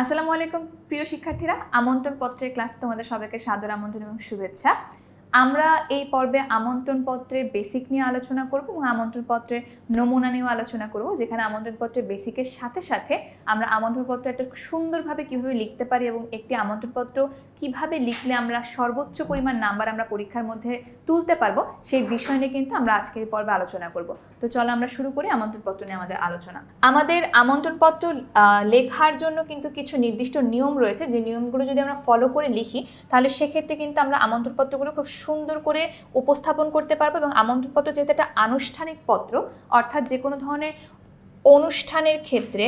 আসসালামু আলাইকুম, প্রিয় শিক্ষার্থীরা। আমন্ত্রণ পত্রের ক্লাসে তোমাদের সবাইকে সাদর আমন্ত্রণ এবং শুভেচ্ছা। আমরা এই পর্বে আমন্ত্রণ পত্রের বেসিক নিয়ে আলোচনা করব এবং আমন্ত্রণ পত্রের নমুনা নিয়েও আলোচনা করব, যেখানে আমন্ত্রণ পত্রের বেসিকের সাথে সাথে আমরা আমন্ত্রণ পত্র একটা সুন্দরভাবে কীভাবে লিখতে পারি এবং একটি আমন্ত্রণ পত্র কীভাবে লিখলে আমরা সর্বোচ্চ পরিমাণ নাম্বার আমরা পরীক্ষার মধ্যে তুলতে পারব, সেই বিষয় নিয়ে কিন্তু আমরা আজকের পর্বে আলোচনা করব। তো চলো আমরা শুরু করি আমন্ত্রণ পত্র নিয়ে আমাদের আলোচনা। আমাদের আমন্ত্রণ পত্র লেখার জন্য কিন্তু কিছু নির্দিষ্ট নিয়ম রয়েছে। যে নিয়মগুলো যদি আমরা ফলো করে লিখি, তাহলে সেক্ষেত্রে কিন্তু আমরা আমন্ত্রণ পত্রগুলো খুব সুন্দর করে উপস্থাপন করতে পারব এবং আমন্ত্রণ পত্র যেহেতু একটা আনুষ্ঠানিক পত্র, অর্থাৎ যে কোনো ধরনের অনুষ্ঠানের ক্ষেত্রে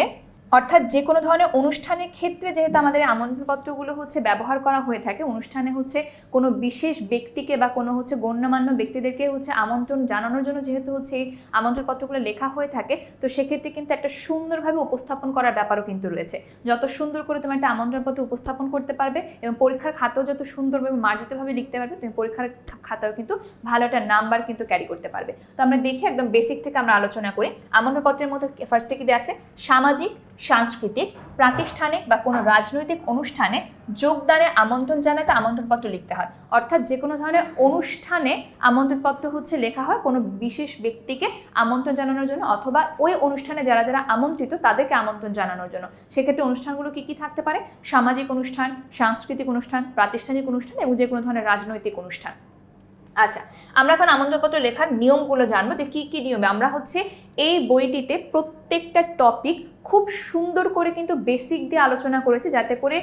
অর্থাৎ যে কোনো ধরনের অনুষ্ঠানের ক্ষেত্রে যেহেতু আমাদের আমন্ত্রণপত্রগুলো হচ্ছে ব্যবহার করা হয়ে থাকে, অনুষ্ঠানে হচ্ছে কোনো বিশেষ ব্যক্তিকে বা কোনো হচ্ছে গণ্যমান্য ব্যক্তিদেরকে হচ্ছে আমন্ত্রণ জানানোর জন্য যেহেতু হচ্ছে এই আমন্ত্রণপত্রগুলো লেখা হয়ে থাকে, তো সেক্ষেত্রে কিন্তু একটা সুন্দরভাবে উপস্থাপন করার ব্যাপারও কিন্তু রয়েছে। যত সুন্দর করে তুমি একটা আমন্ত্রণপত্র উপস্থাপন করতে পারবে এবং পরীক্ষার খাতাও যত সুন্দরভাবে মার্জিতভাবে লিখতে পারবে, তুমি পরীক্ষার খাতাও কিন্তু ভালো একটা নাম্বার কিন্তু ক্যারি করতে পারবে। তো আমরা দেখি একদম বেসিক থেকে আমরা আলোচনা করি। আমন্ত্রণপত্রের মধ্যে ফার্স্টে কি দেওয়া আছে? সামাজিক সাংস্কৃতিক, প্রাতিষ্ঠানিক বা কোনো রাজনৈতিক অনুষ্ঠানে যোগদানে আমন্ত্রণ জানাতে আমন্ত্রণপত্র লিখতে হয়। অর্থাৎ যে কোনো ধরনের অনুষ্ঠানে আমন্ত্রণপত্র হচ্ছে লেখা হয় কোনো বিশেষ ব্যক্তিকে আমন্ত্রণ জানানোর জন্য অথবা ওই অনুষ্ঠানে যারা যারা আমন্ত্রিত তাদেরকে আমন্ত্রণ জানানোর জন্য। সেক্ষেত্রে অনুষ্ঠানগুলো কী কী থাকতে পারে? সামাজিক অনুষ্ঠান, সাংস্কৃতিক অনুষ্ঠান, প্রাতিষ্ঠানিক অনুষ্ঠান এবং যে কোনো ধরনের রাজনৈতিক অনুষ্ঠান। আচ্ছা আমরা এখন আমন্ত্রণপত্র লেখার নিয়মগুলো জানব যে কি কি নিয়মে। আমরা হচ্ছে এই বইটিতে প্রত্যেকটা টপিক খুব সুন্দর করে কিন্তু বেসিক দিয়ে আলোচনা করেছে যাতে করে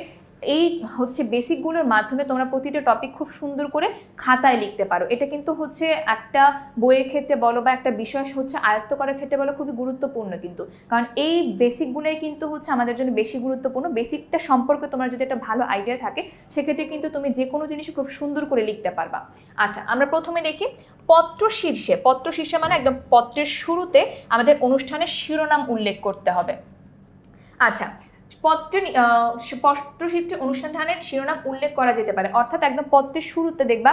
এই হচ্ছে বেসিকগুলোর মাধ্যমে তোমরা প্রতিটা টপিক খুব সুন্দর করে খাতায় লিখতে পারো। এটা কিন্তু হচ্ছে একটা বইয়ের ক্ষেত্রে বলো বা একটা বিষয় হচ্ছে আয়ত্ত করার ক্ষেত্রে বলো খুবই গুরুত্বপূর্ণ কিন্তু। কারণ এই বেসিকগুলোই কিন্তু হচ্ছে আমাদের জন্য বেশি গুরুত্বপূর্ণ। বেসিকটা সম্পর্কে তোমার যদি একটা ভালো আইডিয়া থাকে, সেক্ষেত্রে কিন্তু তুমি যে কোনো জিনিস খুব সুন্দর করে লিখতে পারবা। আচ্ছা আমরা প্রথমে দেখি পত্র শীর্ষে। পত্র শীর্ষে মানে একদম পত্রের শুরুতে আমাদের অনুষ্ঠানের শিরোনাম উল্লেখ করতে হবে। আচ্ছা পত্র পত্রশিক্ষা অনুষ্ঠানের শিরোনাম উল্লেখ করা যেতে পারে। অর্থাৎ একদম পত্রের শুরুতে দেখবা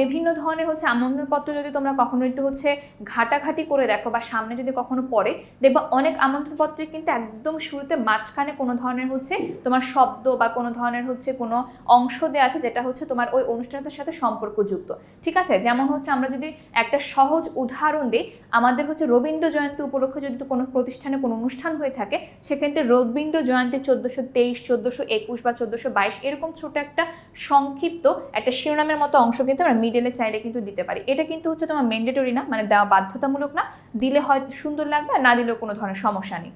বিভিন্ন ধরনের হচ্ছে আমন্ত্রণপত্র যদি তোমরা কখনো একটু হচ্ছে ঘাটাঘাটি করে দেখো বা সামনে যদি কখনো পড়ে, দেখবা অনেক আমন্ত্রণপত্রে কিন্তু একদম শুরুতে মাঝখানে কোনো ধরনের হচ্ছে তোমার শব্দ বা কোনো ধরনের হচ্ছে কোনো অংশ দেওয়া আছে যেটা হচ্ছে তোমার ওই অনুষ্ঠানটার সাথে সম্পর্কযুক্ত। ঠিক আছে? যেমন হচ্ছে আমরা যদি একটা সহজ উদাহরণ দিই, আমাদের হচ্ছে রবীন্দ্র জয়ন্তী উপলক্ষে যদি কোনো প্রতিষ্ঠানে কোনো অনুষ্ঠান হয়ে থাকে, সেক্ষেত্রে রবীন্দ্র জয়ন্তী চোদ্দোশো তেইশ, চোদ্দোশো একুশ বা চোদ্দোশো বাইশ এরকম ছোট একটা সংক্ষিপ্ত একটা শিরোনামের মতো অংশ কিন্তু আমরা মিডেলে চাইলে কিন্তু দিতে পারি। এটা কিন্তু হচ্ছে তোমার ম্যান্ডেটরি না মানে দেওয়া বাধ্যতামূলক না। দিলে হয়তো সুন্দর লাগবে আর না দিলেও কোনো ধরনের সমস্যা নেই।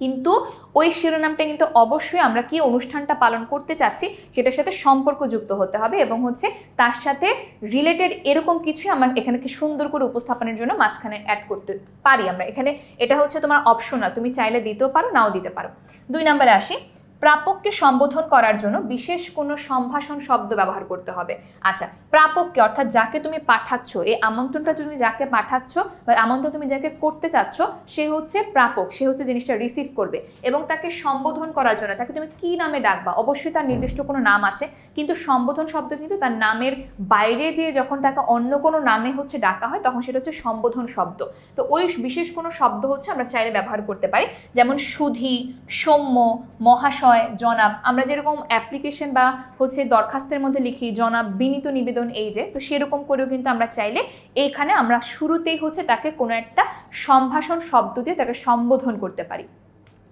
কিন্তু ওই শিরোনামটা কিন্তু অবশ্যই আমরা কি অনুষ্ঠানটা পালন করতে চাচ্ছি, সেটার সাথে সম্পর্কযুক্ত হতে হবে এবং হচ্ছে তার সাথে রিলেটেড এরকম কিছুই আমার এখানে কি সুন্দর করে উপস্থাপনের জন্য মাঝখানে অ্যাড করতে পারি আমরা। এখানে এটা হচ্ছে তোমার অপশনাল তুমি চাইলে দিতেও পারো, নাও দিতে পারো। দুই নম্বরে আসি। প্রাপককে সম্বোধন করার জন্য বিশেষ কোনো সম্ভাষণ শব্দ ব্যবহার করতে হবে। আচ্ছা প্রাপককে, অর্থাৎ যাকে তুমি পাঠাচ্ছ এই আমন্ত্রণটা তুমি যাকে পাঠাচ্ছ বা আমন্ত্রণ তুমি যাকে করতে চাচ্ছ, সে হচ্ছে প্রাপক, সে হচ্ছে জিনিসটা রিসিভ করবে এবং তাকে সম্বোধন করার জন্য তাকে তুমি কি নামে ডাকবা? অবশ্যই তার নির্দিষ্ট কোনো নাম আছে, কিন্তু সম্বোধন শব্দ কিন্তু তার নামের বাইরে যেয়ে যখন তাকে অন্য কোনো নামে হচ্ছে ডাকা হয়, তখন সেটা হচ্ছে সম্বোধন শব্দ। তো ওই বিশেষ কোনো শব্দ হচ্ছে আমরা চাইলে ব্যবহার করতে পারি, যেমন সুধি, সৌম্য মহাশয় জনাব, আমরা যেরকম অ্যাপ্লিকেশন বা হচ্ছে দরখাস্তের মধ্যে লিখি, জনাব, বিনীত নিবেদন এই যে, তো সেরকম করেও কিন্তু আমরা চাইলে এইখানে আমরা শুরুতেই হচ্ছে তাকে কোনো একটা সম্ভাষণ শব্দ দিয়ে তাকে সম্বোধন করতে পারি।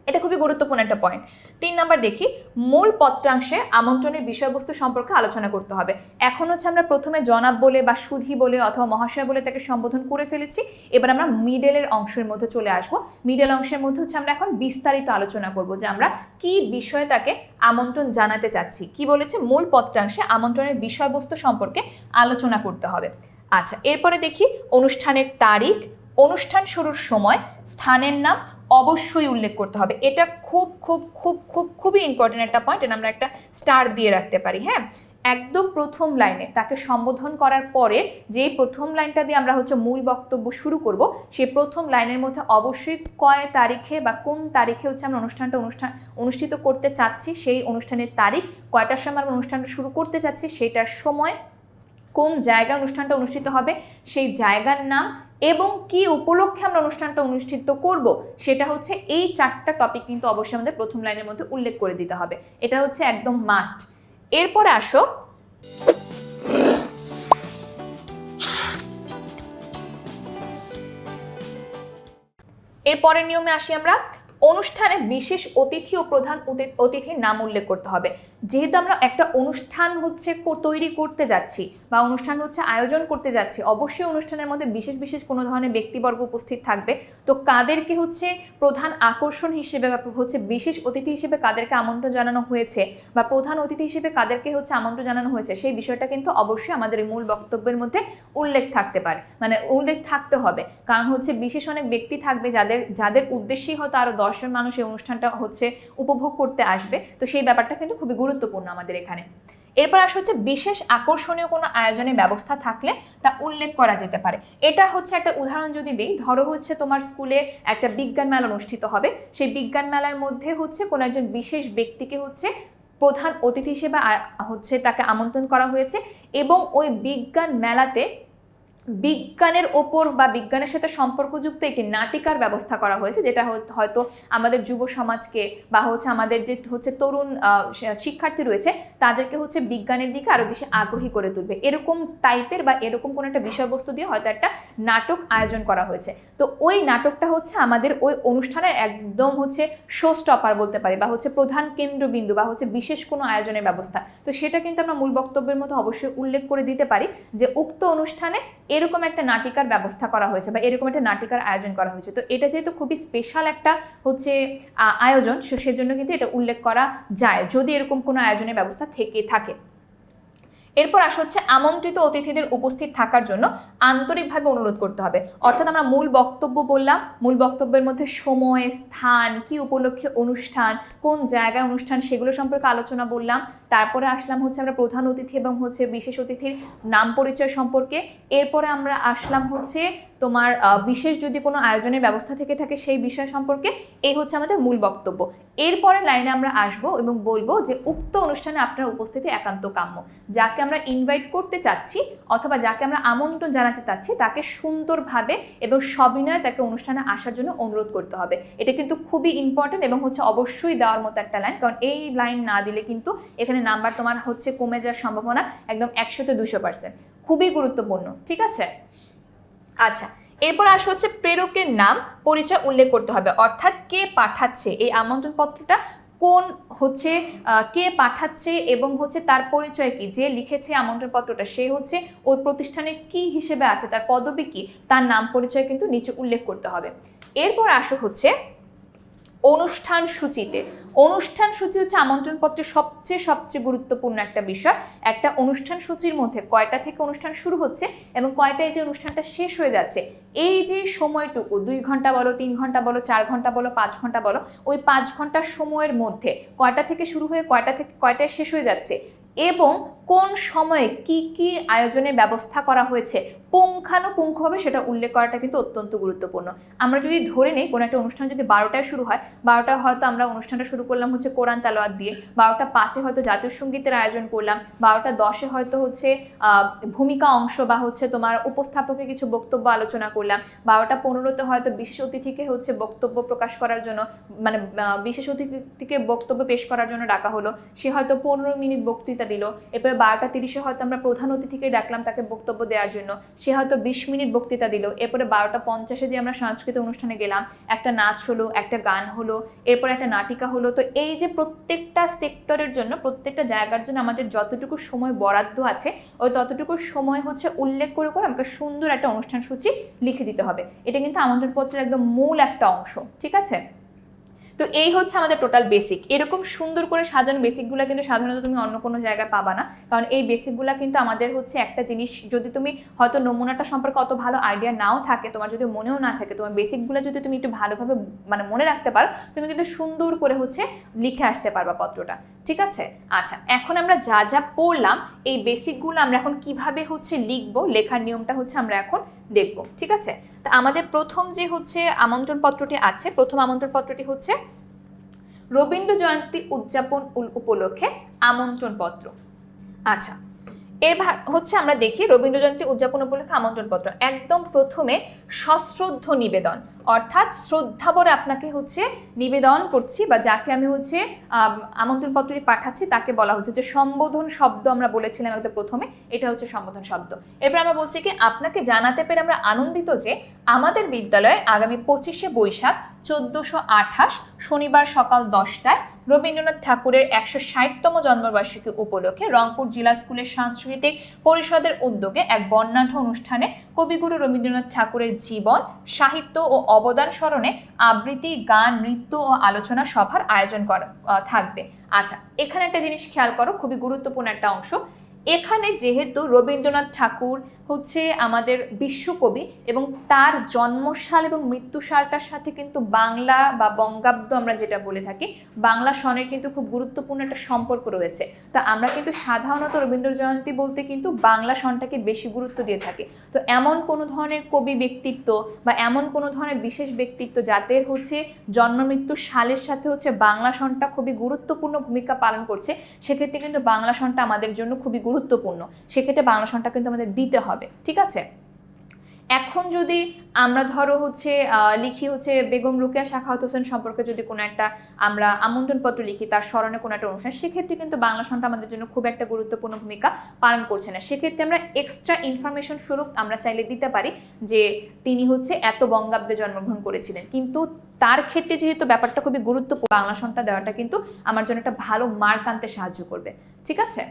এটা খুবই গুরুত্বপূর্ণ একটা পয়েন্ট তিন নাম্বার দেখি, মূল পত্রাংশে আমন্ত্রণের বিষয়বস্তু সম্পর্কে আলোচনা করতে হবে। এখন হচ্ছে আমরা প্রথমে জনাব বলে বা সুধি বলে অথবা মহাশয় বলে তাকে সম্বোধন করে ফেলেছি। এবার আমরা মিডেলের অংশের মধ্যে চলে আসব। মিডেল অংশের মধ্যে হচ্ছে আমরা এখন বিস্তারিত আলোচনা করব যে আমরা কি বিষয়ে তাকে আমন্ত্রণ জানাতে চাচ্ছি। কি বলেছে? মূল পত্রাংশে আমন্ত্রণের বিষয়বস্তু সম্পর্কে আলোচনা করতে হবে। আচ্ছা এরপরে দেখি, অনুষ্ঠানের তারিখ, অনুষ্ঠান শুরুর সময়, স্থানের নাম অবশ্যই উল্লেখ করতে হবে। এটা খুব খুব খুব খুব, খুবই ইম্পর্টেন্ট একটা পয়েন্ট এটা আমরা একটা স্টার দিয়ে রাখতে পারি হ্যাঁ? একদম প্রথম লাইনে তাকে সম্বোধন করার পরে যে প্রথম লাইনটা দিয়ে আমরা হচ্ছে মূল বক্তব্য শুরু করব সেই প্রথম লাইনের মধ্যে অবশ্যই কয় তারিখে বা কোন তারিখে হচ্ছে আমরা অনুষ্ঠানটা অনুষ্ঠান, অনুষ্ঠিত করতে চাচ্ছি, সেই অনুষ্ঠানের তারিখ, কয়টার সময় আমরা অনুষ্ঠানটা শুরু করতে চাচ্ছি, সেটার সময় কোন জায়গায় অনুষ্ঠানটা অনুষ্ঠিত হবে, সেই জায়গার নাম এবং কি উপলক্ষে আমরা অনুষ্ঠানটা অনুষ্ঠিত করব, সেটা হচ্ছে এই চারটা টপিক কিন্তু অবশ্যই আমাদের প্রথম লাইনের মধ্যে উল্লেখ করে দিতে হবে। এটা হচ্ছে একদম মাস্ট এরপরে আসো। এরপরের নিয়মে আসি আমরা। অনুষ্ঠানে বিশেষ অতিথি ও প্রধান অতি- অতিথির নাম উল্লেখ করতে হবে। যেহেতু আমরা একটা অনুষ্ঠান হচ্ছে তৈরি করতে যাচ্ছি বা অনুষ্ঠান হচ্ছে আয়োজন করতে যাচ্ছি, অবশ্যই অনুষ্ঠানের মধ্যে বিশেষ বিশেষ কোনো ধরনের ব্যক্তিবর্গ উপস্থিত থাকবে। তো কাদেরকে হচ্ছে প্রধান আকর্ষণ হিসেবে বা হচ্ছে বিশেষ অতিথি হিসেবে কাদেরকে আমন্ত্রণ জানানো হয়েছে বা প্রধান অতিথি হিসেবে কাদেরকে হচ্ছে আমন্ত্রণ জানানো হয়েছে, সেই বিষয়টা কিন্তু অবশ্যই আমাদের মূল বক্তব্যের মধ্যে উল্লেখ থাকতে পারে। মানে উল্লেখ থাকতে হবে। কারণ হচ্ছে বিশেষ অনেক ব্যক্তি থাকবে যাদের যাদের উদ্দেশ্যেই হয়তো আরও দশজন মানুষ এই অনুষ্ঠানটা হচ্ছে উপভোগ করতে আসবে। তো সেই ব্যাপারটা কিন্তু খুবই গুরুত্বপূর্ণ আমাদের এখানে। এরপর আসা হচ্ছে বিশেষ আকর্ষণীয় কোনো আয়োজনের ব্যবস্থা থাকলে তা উল্লেখ করা যেতে পারে। এটা হচ্ছে একটা উদাহরণ যদি দিই, ধরো হচ্ছে তোমার স্কুলে একটা বিজ্ঞান মেলা অনুষ্ঠিত হবে। সেই বিজ্ঞান মেলার মধ্যে হচ্ছে কোনো একজন বিশেষ ব্যক্তিকে হচ্ছে প্রধান অতিথি হিসেবে হচ্ছে তাকে আমন্ত্রণ করা হয়েছে এবং ওই বিজ্ঞান মেলাতে বিজ্ঞানের ওপর বা বিজ্ঞানের সাথে সম্পর্কযুক্ত একটি নাটিকার ব্যবস্থা করা হয়েছে, যেটা হয়তো- আমাদের যুব সমাজকে বা হচ্ছে আমাদের যে হচ্ছে তরুণ শিক্ষার্থী রয়েছে, তাদেরকে হচ্ছে বিজ্ঞানের দিকে আরও বেশি আগ্রহী করে তুলবে। এরকম টাইপের বা এরকম কোনো একটা বিষয়বস্তু দিয়ে হয়তো একটা নাটক আয়োজন করা হয়েছে। তো ওই নাটকটা হচ্ছে আমাদের ওই অনুষ্ঠানের একদম হচ্ছে শো স্টপার বলতে পারি, বা হচ্ছে প্রধান কেন্দ্রবিন্দু, বা হচ্ছে বিশেষ কোনো আয়োজনের ব্যবস্থা। তো সেটা কিন্তু আমরা মূল বক্তব্যের মতো অবশ্যই উল্লেখ করে দিতে পারি যে উক্ত অনুষ্ঠানে এরকম একটা নাটিকার ব্যবস্থা করা হয়েছে বা এরকম একটা নাটিকার আয়োজন করা হয়েছে। তো এটা যেহেতু খুবই স্পেশাল একটা হচ্ছে আয়োজন সেজন্য কিন্তু এটা উল্লেখ করা যায়। যদি এরকম কোনো আয়োজনের ব্যবস্থা থেকে থাকে। এরপর আসা হচ্ছে আমন্ত্রিত অতিথিদের উপস্থিত থাকার জন্য আন্তরিকভাবে অনুরোধ করতে হবে। অর্থাৎ আমরা মূল বক্তব্য বললাম, মূল বক্তব্যের মধ্যে সময়, স্থান, কি উপলক্ষে অনুষ্ঠান, কোন জায়গায় অনুষ্ঠান সেগুলো সম্পর্কে আলোচনা বললাম। তারপরে আসলাম হচ্ছে আমরা প্রধান অতিথি এবং হচ্ছে বিশেষ অতিথির নাম পরিচয় সম্পর্কে। এরপরে আমরা আসলাম হচ্ছে তোমার বিশেষ যদি কোনো আয়োজনের ব্যবস্থা থেকে থাকে সেই বিষয় সম্পর্কে এই হচ্ছে আমাদের মূল বক্তব্য। এরপরে লাইনে আমরা আসব এবং বলব যে উক্ত অনুষ্ঠানে আপনার উপস্থিতি একান্ত কাম্য। যাকে আমরা ইনভাইট করতে চাচ্ছি অথবা যাকে আমরা আমন্ত্রণ জানাতে চাচ্ছি, তাকে সুন্দরভাবে এবং সবিনয়ে তাকে অনুষ্ঠানে আসার জন্য অনুরোধ করতে হবে। এটা কিন্তু খুবই ইম্পর্টেন্ট এবং হচ্ছে অবশ্যই দেওয়ার মতো একটা লাইন কারণ এই লাইন না দিলে কিন্তু এখানে নাম্বার তোমার হচ্ছে কমে যাওয়ার সম্ভাবনা একদম একশোতে দুশো পার্সেন্ট খুবই গুরুত্বপূর্ণ, ঠিক আছে? আচ্ছা এরপর আসা হচ্ছে প্রেরকের নাম, পরিচয় উল্লেখ করতে হবে। অর্থাৎ কে পাঠাচ্ছে? এই আমন্ত্রণ পত্রটা কোন হচ্ছে কে পাঠাচ্ছে এবং হচ্ছে তার পরিচয় কি? যে লিখেছে আমন্ত্রণপত্রটা, সে হচ্ছে ওই প্রতিষ্ঠানের কি হিসেবে আছে? তার পদবি কি? তার নাম, পরিচয় কিন্তু নিচে উল্লেখ করতে হবে। এরপর আসো হচ্ছে অনুষ্ঠান সূচিতে। অনুষ্ঠান সূচি হচ্ছে আমন্ত্রণ পত্রের সবচেয়ে সবচেয়ে গুরুত্বপূর্ণ একটা বিষয়। একটা অনুষ্ঠান সূচির মধ্যে কয়টা থেকে অনুষ্ঠান শুরু হচ্ছে এবং কয়টায় যে অনুষ্ঠানটা শেষ হয়ে যাচ্ছে, এই যে সময়টুকু, দুই ঘণ্টা বলো, তিন ঘণ্টা বলো, চার ঘণ্টা বলো, পাঁচ ঘণ্টা বলো, ওই পাঁচ ঘণ্টার সময়ের মধ্যে কয়টা থেকে শুরু হয়ে কয়টা থেকে, কয়টায় শেষ হয়ে যাচ্ছে এবং কোন সময়ে কি কি আয়োজনের ব্যবস্থা করা হয়েছে, পুঙ্খানুপুঙ্খ হবে সেটা উল্লেখ করাটা কিন্তু অত্যন্ত গুরুত্বপূর্ণ। আমরা যদি ধরে নিই, কোনো একটা অনুষ্ঠান যদি বারোটায় শুরু হয়, বারোটায় হয়তো আমরা অনুষ্ঠানটা শুরু করলাম হচ্ছে কোরআন তালোয়াত দিয়ে, বারোটা পাঁচে হয়তো জাতীয় সঙ্গীতের আয়োজন করলাম, বারোটা দশে হয়তো হচ্ছে ভূমিকা অংশ বা হচ্ছে তোমার উপস্থাপকের কিছু বক্তব্য আলোচনা করলাম, বারোটা পনেরোতে হয়তো বিশেষ অতিথিকে হচ্ছে বক্তব্য প্রকাশ করার জন্য মানে বিশেষ অতিথিকে বক্তব্য পেশ করার জন্য ডাকা হলো, সে হয়তো পনেরো মিনিট বক্তৃতা দিল, এরপরে বারোটা তিরিশে হয়তো আমরা প্রধান অতিথিকে ডাকলাম তাকে বক্তব্য দেওয়ার জন্য। সে হয়তো বিশ মিনিট বক্তৃতা দিল। এরপরে বারোটা পঞ্চাশে যে আমরা সাংস্কৃতিক অনুষ্ঠানে গেলাম, একটা নাচ হলো, একটা গান হলো, এরপর একটা নাটিকা হলো। তো এই যে প্রত্যেকটা সেক্টরের জন্য, প্রত্যেকটা জায়গার জন্য আমাদের যতটুকু সময় বরাদ্দ আছে, ওই ততটুকু সময় হচ্ছে উল্লেখ করে করে আমাকে সুন্দর একটা অনুষ্ঠান সূচি লিখে দিতে হবে। এটা কিন্তু আমন্ত্রণপত্রের একদম মূল একটা অংশ, ঠিক আছে? তো এই হচ্ছে আমাদের টোটাল বেসিক এরকম সুন্দর করে সাজানো বেসিকগুলো কিন্তু সাধারণত তুমি অন্য কোনো জায়গায় পাবা না। কারণ এই বেসিকগুলো কিন্তু আমাদের হচ্ছে একটা জিনিস, যদি তুমি হয়তো নমুনাটা সম্পর্কে অত ভালো আইডিয়া নাও থাকে, তোমার যদি মনেও না থাকে, তোমার বেসিকগুলো যদি তুমি একটু ভালোভাবে মানে মনে রাখতে পারো, তুমি কিন্তু সুন্দর করে হচ্ছে লিখে আসতে পারবা পত্রটা। ঠিক আছে? আচ্ছা এখন আমরা যা যা পড়লাম, এই বেসিকগুলো আমরা এখন কীভাবে হচ্ছে লিখব, লেখার নিয়মটা হচ্ছে আমরা এখন দেখব। ঠিক আছে? তা আমাদের প্রথম যে হচ্ছে আমন্ত্রণ পত্রটি আছে, প্রথম আমন্ত্রণ পত্রটি হচ্ছে রবীন্দ্র জয়ন্তী উদযাপন উপলক্ষে আমন্ত্রণ পত্র আচ্ছা এর হচ্ছে আমরা দেখি রবীন্দ্র জয়ন্তী উদযাপন উপলক্ষে আমন্ত্রণপত্র একদম প্রথমে সশ্রদ্ধ নিবেদন। অর্থাৎ শ্রদ্ধাভরে আপনাকে হচ্ছে নিবেদন করছি বা যাকে আমি হচ্ছে আম, আমন্ত্রণপত্রটি পাঠাচ্ছি তাকে বলা হচ্ছে। যে সম্বোধন শব্দ আমরা বলেছিলাম একদম প্রথমে এটা হচ্ছে সম্বোধন শব্দ। এরপর আমরা বলছি কি আপনাকে জানাতে পেরে আমরা আনন্দিত যে আমাদের বিদ্যালয়ে আগামী পঁচিশে বৈশাখ চোদ্দোশো আঠাশ শনিবার সকাল দশটায় রবীন্দ্রনাথ ঠাকুরের একশো ষাটতম জন্মবার্ষিকী উপলক্ষে রংপুর জেলা স্কুলের সাংস্কৃতিক পরিষদের উদ্যোগে এক বর্ণাঢ্য অনুষ্ঠানে কবিগুরু রবীন্দ্রনাথ ঠাকুরের জীবন, সাহিত্য ও অবদান স্মরণে আবৃত্তি, গান, নৃত্য ও আলোচনা সভার আয়োজন করা থাকবে। আচ্ছা এখানে একটা জিনিস খেয়াল করো, খুবই গুরুত্বপূর্ণ একটা অংশ। এখানে যেহেতু রবীন্দ্রনাথ ঠাকুর হচ্ছে আমাদের বিশ্বকবি এবং তার জন্মসাল এবং মৃত্যুসালটার সাথে কিন্তু বাংলা বা বঙ্গাব্দ আমরা যেটা বলে থাকি, বাংলা সনের কিন্তু খুব গুরুত্বপূর্ণ একটা সম্পর্ক রয়েছে। তা আমরা কিন্তু সাধারণত রবীন্দ্র জয়ন্তী বলতে কিন্তু বাংলা সনটাকে বেশি গুরুত্ব দিয়ে থাকি। তো এমন কোনো ধরনের কবি ব্যক্তিত্ব বা এমন কোনো ধরনের বিশেষ ব্যক্তিত্ব যাদের হচ্ছে জন্ম মৃত্যু সালের সাথে হচ্ছে বাংলা সনটা খুবই গুরুত্বপূর্ণ ভূমিকা পালন করছে, সেক্ষেত্রে কিন্তু বাংলা সনটা আমাদের জন্য খুবই গুরুত্বপূর্ণ। সেক্ষেত্রে বাংলা সনটা কিন্তু আমাদের দিতে হবে। ঠিক আছে? এখন যদি আমরা ধরো হচ্ছে লিখি হচ্ছে বেগম রুকেয়া শাখাহত হোসেন সম্পর্কে যদি কোনো একটা আমরা আমন্ত্রণপত্র লিখি, তার স্মরণে কোনো একটা অনুষ্ঠান, সেক্ষেত্রে কিন্তু বাংলা সনটা আমাদের জন্য খুব একটা গুরুত্বপূর্ণ ভূমিকা পালন করছে না। সেক্ষেত্রে আমরা এক্সট্রা ইনফরমেশন স্বরূপ আমরা চাইলে দিতে পারি যে তিনি হচ্ছে এত বঙ্গাব্দে জন্মগ্রহণ করেছিলেন। কিন্তু তার ক্ষেত্রে যেহেতু ব্যাপারটা খুবই গুরুত্বপূর্ণ, বাংলা সনটা দেওয়াটা কিন্তু আমার জন্য একটা ভালো মার্ক আনতে সাহায্য করবে, ঠিক আছে?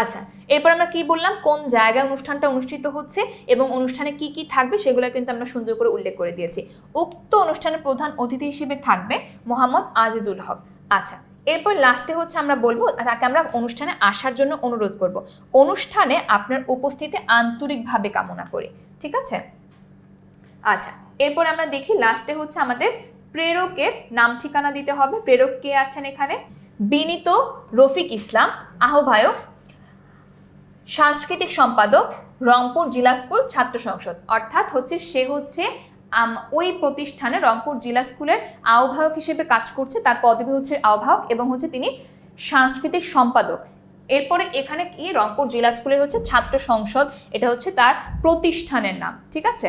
আচ্ছা এরপর আমরা কি বললাম? কোন জায়গায় অনুষ্ঠানটা অনুষ্ঠিত হচ্ছে এবং অনুষ্ঠানে কি কি থাকবে সেগুলো কিন্তু আমরা সুন্দর করে উল্লেখ করে দিয়েছি। উক্ত অনুষ্ঠানের প্রধান অতিথি হিসেবে থাকবে মোহাম্মদ আজিজুল হক। আচ্ছা এরপর লাস্টে হচ্ছে আমরা বলব, তাকে আমরা অনুষ্ঠানে আসার জন্য অনুরোধ করব। অনুষ্ঠানে আপনার উপস্থিতি আন্তরিকভাবে কামনা করি, ঠিক আছে? আচ্ছা এরপর আমরা দেখি লাস্টে হচ্ছে আমাদের প্রেরকের নাম ঠিকানা দিতে হবে। প্রেরক কে আছেন এখানে? বিনীত রফিক ইসলাম, আহ্বায়ক সাংস্কৃতিক সম্পাদক, রংপুর জিলা স্কুল ছাত্র সংসদ। অর্থাৎ হচ্ছে সে হচ্ছে ওই প্রতিষ্ঠানে রংপুর জিলা স্কুলের আহ্বায়ক হিসেবে কাজ করছে, তার পদবি হচ্ছে আহ্বায়ক এবং হচ্ছে তিনি সাংস্কৃতিক সম্পাদক। এরপরে এখানে কি? রংপুর জিলা স্কুলের হচ্ছে ছাত্র সংসদ, এটা হচ্ছে তার প্রতিষ্ঠানের নাম, ঠিক আছে?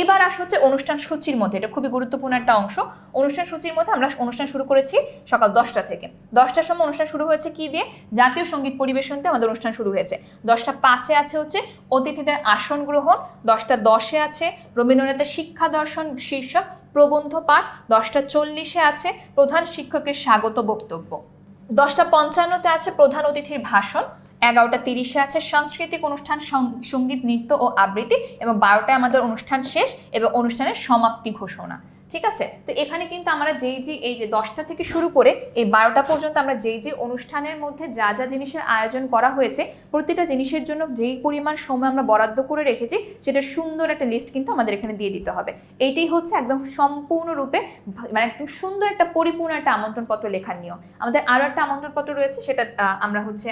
এবার আস হচ্ছে অনুষ্ঠান সূচির মধ্যে। এটা খুবই গুরুত্বপূর্ণ একটা অংশ। অনুষ্ঠান সূচির মধ্যে আমরা অনুষ্ঠান শুরু করেছি সকাল দশটা থেকে। দশটার সময় অনুষ্ঠান শুরু হয়েছে কি দিয়ে? জাতীয় সংগীত পরিবেশনতে আমাদের অনুষ্ঠান শুরু হয়েছে। দশটা পাঁচে আছে হচ্ছে অতিথিদের আসন গ্রহণ, দশটা দশে আছে রবীন্দ্রনাথের শিক্ষা দর্শন শীর্ষক প্রবন্ধ পাঠ, দশটা চল্লিশে আছে প্রধান শিক্ষকের স্বাগত বক্তব্য। দশটা পঞ্চান্নতে আছে প্রধান অতিথির ভাষণ এগারোটা তিরিশে আছে সাংস্কৃতিক অনুষ্ঠান সংগীত, নৃত্য ও আবৃত্তি এবং বারোটায় আমাদের অনুষ্ঠান শেষ এবং অনুষ্ঠানের সমাপ্তি ঘোষণা। ঠিক আছে? তো এখানে কিন্তু আমরা যেই যে এই যে দশটা থেকে শুরু করে এই বারোটা পর্যন্ত আমরা যেই যে অনুষ্ঠানের মধ্যে যা যা জিনিসের আয়োজন করা হয়েছে, প্রতিটা জিনিসের জন্য যেই পরিমাণ সময় আমরা বরাদ্দ করে রেখেছি, সেটা সুন্দর একটা লিস্ট কিন্তু আমাদের এখানে দিয়ে দিতে হবে। এইটাই হচ্ছে একদম সম্পূর্ণরূপে মানে একদম সুন্দর একটা পরিপূর্ণ একটা আমন্ত্রণপত্র লেখার নিয়ম। আমাদের আরও একটা আমন্ত্রণপত্র রয়েছে, সেটা আমরা হচ্ছে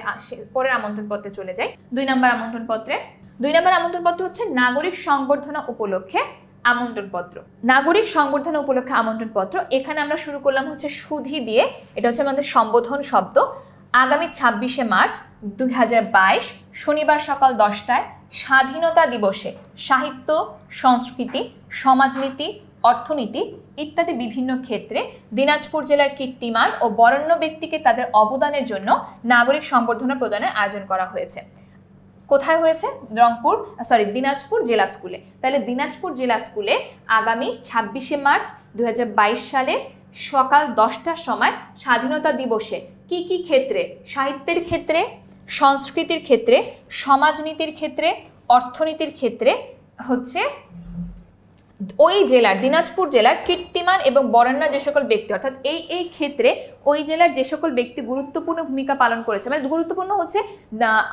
পরের আমন্ত্রণপত্রে চলে যাই। দুই নম্বর আমন্ত্রণপত্রে। দুই নম্বর আমন্ত্রণপত্র হচ্ছে নাগরিক সংবর্ধনা উপলক্ষে। আমন্ত্রণপত্র। নাগরিক সংবর্ধনা উপলক্ষে আমন্ত্রণপত্র। এখানে আমরা শুরু করলাম হচ্ছে সুধি দিয়ে। এটা হচ্ছে আমাদের সম্বোধন শব্দ। আগামী ছাব্বিশে মার্চ দুই হাজার বাইশ, শনিবার সকাল দশটায় স্বাধীনতা দিবসে সাহিত্য, সংস্কৃতি, সমাজনীতি, অর্থনীতি ইত্যাদি বিভিন্ন ক্ষেত্রে দিনাজপুর জেলার কীর্তিমান ও বরেণ্য ব্যক্তিকে তাদের অবদানের জন্য নাগরিক সংবর্ধনা প্রদানের আয়োজন করা হয়েছে। কোথায় হয়েছে? রংপুর সরি দিনাজপুর জেলা স্কুলে। তাহলে দিনাজপুর জেলা স্কুলে আগামী ছাব্বিশে মার্চ দু হাজার বাইশ সালে সকাল দশটার সময় স্বাধীনতা দিবসে কি কি ক্ষেত্রে? সাহিত্যের ক্ষেত্রে, সংস্কৃতির ক্ষেত্রে, সমাজনীতির ক্ষেত্রে, অর্থনীতির ক্ষেত্রে হচ্ছে ওই জেলার, দিনাজপুর জেলার কীর্তিমান এবং বরেণ্য যে সকল ব্যক্তি, অর্থাৎ এই এই ক্ষেত্রে ওই জেলার যে সকল ব্যক্তি গুরুত্বপূর্ণ ভূমিকা পালন করেছে মানে গুরুত্বপূর্ণ হচ্ছে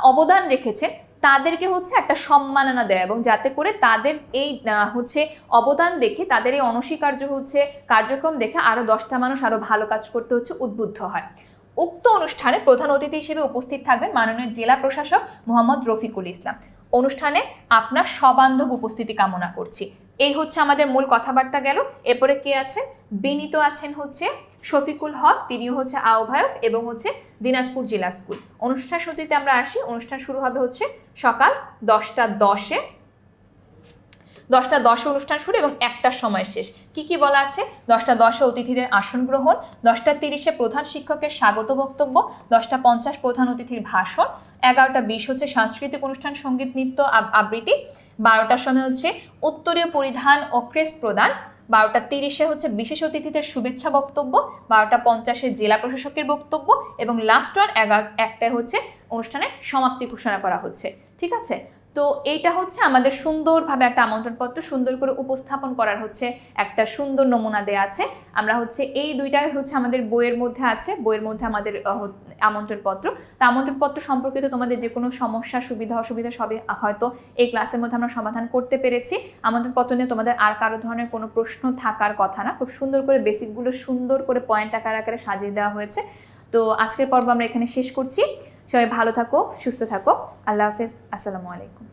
অবদান রেখেছে তাদেরকে হচ্ছে একটা সম্মাননা দেয় এবং যাতে করে তাদের এই হচ্ছে অবদান দেখে, তাদের এই অনস্বীকার্য হচ্ছে কার্যক্রম দেখে আরও দশটা মানুষ আরও ভালো কাজ করতে হচ্ছে উদ্বুদ্ধ হয়। উক্ত অনুষ্ঠানে প্রধান অতিথি হিসেবে উপস্থিত থাকবেন মাননীয় জেলা প্রশাসক মোহাম্মদ রফিকুল ইসলাম। অনুষ্ঠানে আপনার সবান্ধব উপস্থিতি কামনা করছি। এই হচ্ছে আমাদের মূল কথাবার্তা গেল। এরপরে কে আছে? বিনীত আছেন হচ্ছে শফিকুল হক, তিনিও হচ্ছে আহ্বায়ক এবং হচ্ছে দিনাজপুর জেলা স্কুল। অনুষ্ঠান সূচিতে আমরা আসি। অনুষ্ঠান শুরু হবে হচ্ছে সকাল দশটা দশে। দশটা দশে অনুষ্ঠান শুরু এবং একটার সময় শেষ। কি কি বলা আছে? দশটা দশে অতিথিদের আসন গ্রহণ, দশটা তিরিশে প্রধান শিক্ষকের স্বাগত বক্তব্য, দশটা পঞ্চাশ প্রধান অতিথির ভাষণ, এগারোটা বিশ হচ্ছে সাংস্কৃতিক অনুষ্ঠান, সংগীত, নৃত্য আবৃত্তি বারোটার সময় হচ্ছে উত্তরীয় পরিধান ও ক্রেস্ট প্রদান বারোটা তিরিশে হচ্ছে বিশেষ অতিথিদের শুভেচ্ছা বক্তব্য, বারোটা পঞ্চাশে জেলা প্রশাসকের বক্তব্য এবং লাস্ট ওয়ান এগারো একটায় হচ্ছে অনুষ্ঠানের সমাপ্তি ঘোষণা করা হচ্ছে। ঠিক আছে? তো এইটা হচ্ছে আমাদের সুন্দরভাবে একটা আমন্ত্রণপত্র, সুন্দর করে উপস্থাপন করার হচ্ছে একটা সুন্দর নমুনা দেয়া আছে। আমরা হচ্ছে এই দুইটাই হচ্ছে আমাদের বইয়ের মধ্যে আছে, বইয়ের মধ্যে আমাদের আমন্ত্রণপত্র। তা আমন্ত্রণপত্র সম্পর্কিত তোমাদের যে কোনো সমস্যা, সুবিধা, অসুবিধা সবই হয়তো এই ক্লাসের মধ্যে আমরা সমাধান করতে পেরেছি। আমন্ত্রণপত্র নিয়ে তোমাদের আর কারও ধরনের কোনো প্রশ্ন থাকার কথা না। খুব সুন্দর করে বেসিকগুলো সুন্দর করে পয়েন্ট আকার আকারে সাজিয়ে দেওয়া হয়েছে। তো আজকের পর্ব আমরা এখানে শেষ করছি। সবাই ভালো থাকো, সুস্থ থাকো। আল্লাহ হাফেজ। আসসালামু আলাইকুম।